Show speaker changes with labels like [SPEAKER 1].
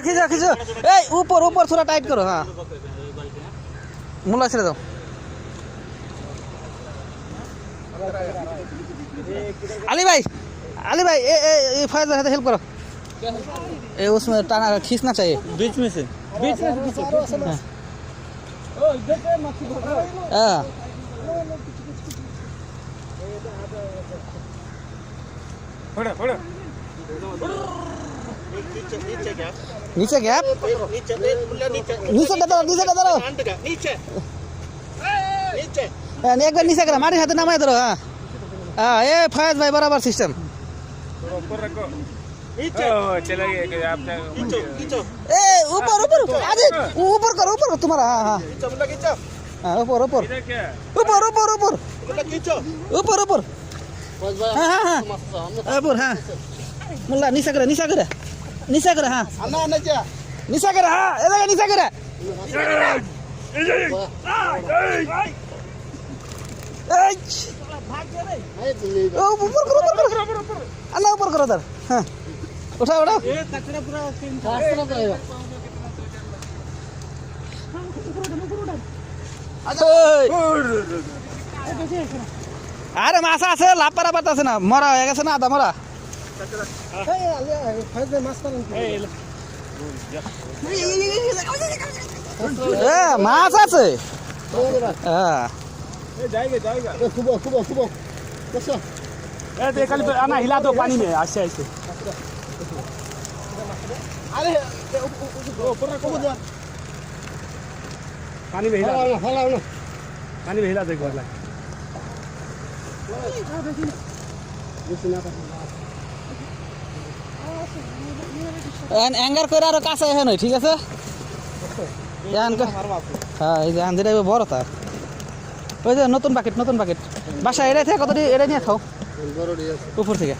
[SPEAKER 1] खींचो खींचो खींचो ए ऊपर ऊपर थोड़ा टाइट करो हाँ मुला से दो अली भाई अली भाई ए ए फैज है तो हेल्प करो ए उसमें टाना खींचना चाहिए
[SPEAKER 2] बीच में से बीच में से
[SPEAKER 1] हाँ थोड़ा थोड़ा নিচে গ্যাপ? নিচেটা দাঁড়াও নিচেটা দাঁড়াও হ্যাঁ, একবার নিচে গেলাম
[SPEAKER 3] মাটির হাতে নামাই
[SPEAKER 1] ধরো হ্যাঁ। হ্যাঁ এ ফয়েজ ভাই, বরাবর সিস্টেম উপর উপর আজ উপর করে হ্যাঁ করে হ্যাঁ এলাকা করে আল্লাহ আরে মাছ আছে লাভ পারা পাতাছে না মরা হয়ে গেছে না আদা মরা মাছ আছে
[SPEAKER 2] আনা হিলা দো পানি মে আসছে আসছে
[SPEAKER 3] আরে পানি বেহিলা
[SPEAKER 2] পানি বেহিলা দেখো
[SPEAKER 3] বেশি না
[SPEAKER 1] অ্যাঙ্গার করে আরও কাছে এখন ঠিক আছে? হ্যাঁ এই যে যেটা বড় তার। ওই যে নতুন বাকেট নতুন বাকেট। বাসা এটাই থেকে কত এটা নিয়ে খাও উপর থেকে।